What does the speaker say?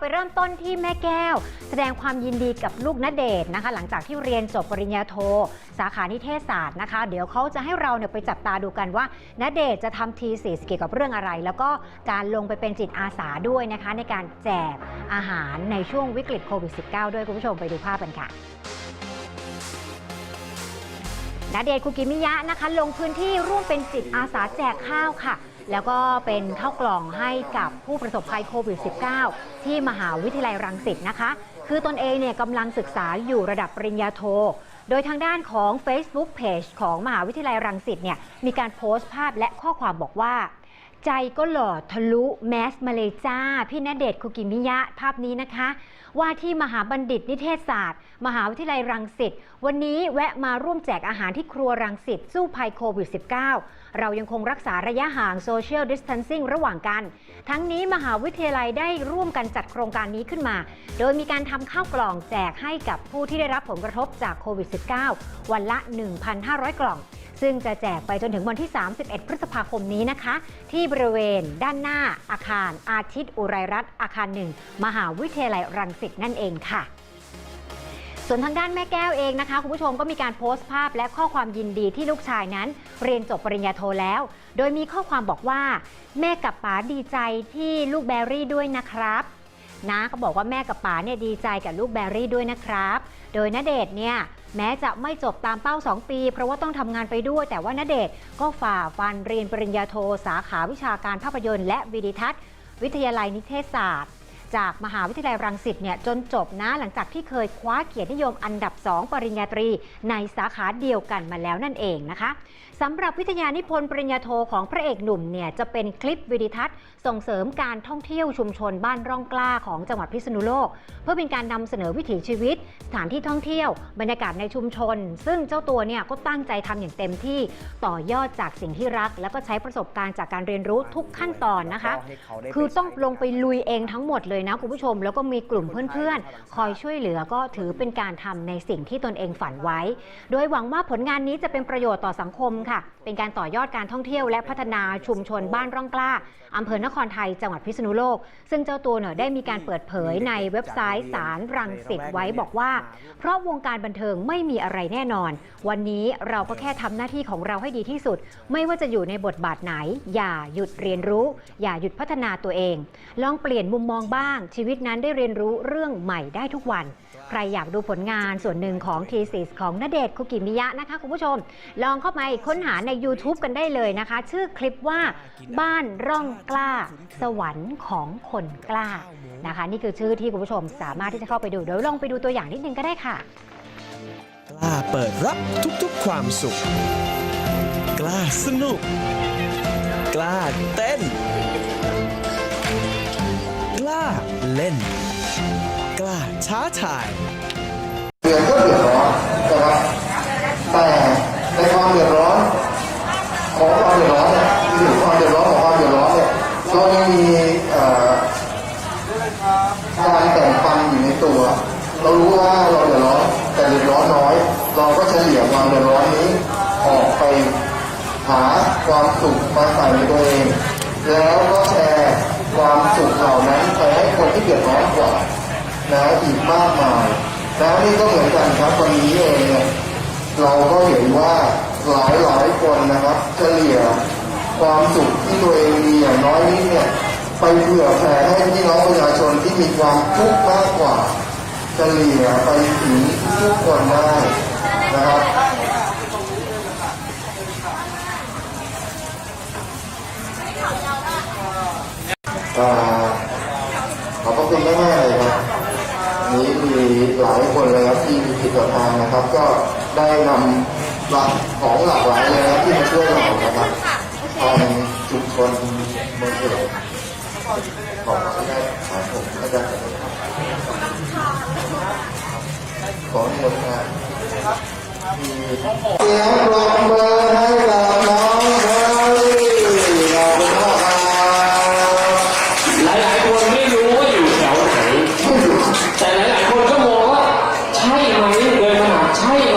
ไปเริ่มต้นที่แม่แก้ว แสดงความยินดีกับลูกณเดชนนะคะ หลังจากที่เรียนจบปริญญาโท สาขานิเทศศาสตร์นะคะ เดี๋ยวเขาจะให้เราเนี่ยไปจับตาดูกันว่าณเดชจะทำทีสีเกี่ยวกับเรื่องอะไร แล้วก็การลงไปเป็นจิตอาสาด้วยนะคะ ในการแจกอาหารในช่วงวิกฤตโควิด -19 ด้วยคุณผู้ชมไปดูภาพกันค่ะณเดชคุกิมิยะนะคะ ลงพื้นที่ร่วมเป็นจิตอาสาแจกข้าวค่ะ แล้วก็เป็นข้าวกล่องให้กับผู้ประสบภัยโควิด -19 ที่มหาวิทยาลัยรังสิตนะคะ คือตนเองเนี่ยกำลังศึกษาอยู่ระดับปริญญาโท โดยทางด้านของ Facebook Page ของมหาวิทยาลัยรังสิตเนี่ยมีการโพสต์ภาพและข้อความบอกว่า ใจก็หล่อทะลุแมสมาเลยจ้า พี่ณเดชน์คุกิมิยะภาพนี้นะคะ ว่าที่มหาบัณฑิตนิเทศศาสตร์ มหาวิทยาลัยรังสิต วันนี้แวะมาร่วมแจกอาหารที่ครัวรังสิต สู้ภัยโควิด -19 เรายังคงรักษาระยะห่างโซเชียลดิส a ทนซิ่งระหว่างกัน ทั้งนี้มหาวิทยาลัยได้ร่วมกันจัดโครงการนี้ขึ้นมา โดยมีการทำข้าวกล่องแจกให้กับผู้ที่ได้รับผลกระทบจากโควิด -19 วันละ 1,500 กล่อง ซึ่งจะแจกไปจนถึงวันที่ 31 พฤษภาคมนี้นะคะ ที่บริเวณด้านหน้าอาคารอาทิตย์อุไรรัตน์อาคารหนึ่งมหาวิทยาลัยรังสิตนั่นเองค่ะส่วนทางด้านแม่แก้วเองนะคะ คุณผู้ชมก็มีการโพสต์ภาพและข้อความยินดีที่ลูกชายนั้น เรียนจบปริญญาโทแล้ว โดยมีข้อความบอกว่า แม่กับป๋าดีใจที่ลูกแบรี่ด้วยนะครับ นะเขาบอกว่าแม่กับป๋าเนี่ยดีใจกับลูกแบรี่ด้วยนะครับ โดยณเดชน์เนี่ยแม้จะไม่จบตามเป้า 2 ปี เพราะว่าต้องทำงานไปด้วย แต่ว่าณเดชน์ก็ฝ่าฟันเรียนปริญญาโทสาขาวิชาการภาพยนตร์และวิดิทัศน์ วิทยาลัยนิเทศศาสตร์ จากมหาวิทยาลัยรังสิตเนี่ยจนจบนะหลังจากที่เคยคว้าเกียรตินิยมอันดับ 2 ปริญญาตรี ในสาขาเดียวกันมาแล้วนั่นเองนะคะสำหรับวิทยานิพนธ์ปริญญาโทของพระเอกหนุ่มเนี่ยจะเป็นคลิปวิดีทัศน์ ส่งเสริมการท่องเที่ยวชุมชนบ้านร่องกล้าของจังหวัดพิษณุโลก เพื่อเป็นการนำเสนอวิถีชีวิต สถานที่ท่องเที่ยว บรรยากาศในชุมชน ซึ่งเจ้าตัวเนี่ยก็ตั้งใจทำอย่างเต็มที่ต่อยอดจากสิ่งที่รัก แล้วก็ใช้ประสบการณ์จากการเรียนรู้ทุกขั้นตอนนะคะ คือต้องลงไปลุยเองทั้งหมดเลยนะคุณผู้ชม แล้วก็มีกลุ่มเพื่อนๆ คอยช่วยเหลือก็ถือเป็นการทำในสิ่งที่ตนเองฝันไว้ โดยหวังว่าผลงานนี้จะเป็นประโยชน์ต่อสังคมค่ะ เป็นการต่อยอดการท่องเที่ยวและพัฒนาชุมชนบ้านร่องกล้าอำเภอนครไทยจังหวัดพิษณุโลก ซึ่งเจ้าตัวเนี่ยได้มีการเปิดเผยในเว็บไซต์สารรังสิตไว้บอกว่า เพราะวงการบันเทิงไม่มีอะไรแน่นอน วันนี้เราก็แค่ทำหน้าที่ของเราให้ดีที่สุด ไม่ว่าจะอยู่ในบทบาทไหน อย่าหยุดเรียนรู้ อย่าหยุดพัฒนาตัวเอง ลองเปลี่ยนมุมมองบ้างชีวิตนั้นได้เรียนรู้เรื่องใหม่ได้ทุกวัน ใครอยากดูผลงานส่วนหนึ่งของทีสิสของณเดชคุกิมิยะนะคะคุณผู้ชม ลองเข้าไปค้นหาใน YouTube กันได้เลยนะคะ ชื่อคลิปว่าบ้านร่องกล้า สวรรค์ของคนกล้านะคะ นี่คือชื่อที่คุณผู้ชมสามารถที่จะเข้าไปดูเดี๋ยวลองไปดูตัวอย่างนิดนึงก็ได้ค่ะ กล้าเปิดรับทุกๆความสุข กล้าสนุก กล้าเต้น เล่น กล้าท้าทายเดือนก็เดือดร้อนนะครับแต่ในความเดือดร้อนของความเดือดร้อนเนี่ยหรือความเดือดร้อนของความเดือดร้อนเนี่ยเรายังมีการแบ่งปันอยู่ในตัว เรารู้ว่าเราเดือดร้อนแต่เดือดร้อนน้อย เราก็เฉลี่ยความเดือดร้อนนี้ออกไปหาความสุขมาใส่ในตัวเอง แล้วก็แชร์ ความสุขเหล่านั้นไปให้คนที่เดือดร้อนกว่านะอีกมากมายแล้วนี่ก็เหมือนกันครับวันนี้เองเนี่ยเราก็เห็นว่าหลายหลายๆคนนะครับเฉลี่ยความสุขที่ตัวเองมีอย่างน้อยนี้เนี่ยไปเผื่อแผ่ให้พี่น้องประชาชนที่มีความทุกข์มากกว่าเฉลี่ยไปถึงทุกคนได้นะครับ อ่าขอบพระคุณมากๆเลยครับนี้มีหลายคนเลยครับที่มีจิตศรัทธานะครับ ก็ได้นำหลักของหลากหลายเลยครับที่มาช่วยเรานะครับทางชุมชนเมืองเอกของได้หาผมอาจารย์ขอเงินนะมีเสียงปรบมือให้กับน้องเบลลี่ขอบคุณมากครับ หลาย ๆ คนไม่รู้ว่าอยู่แถวไหน แต่หลาย ๆ คนก็มองว่า ใช่ไหม เ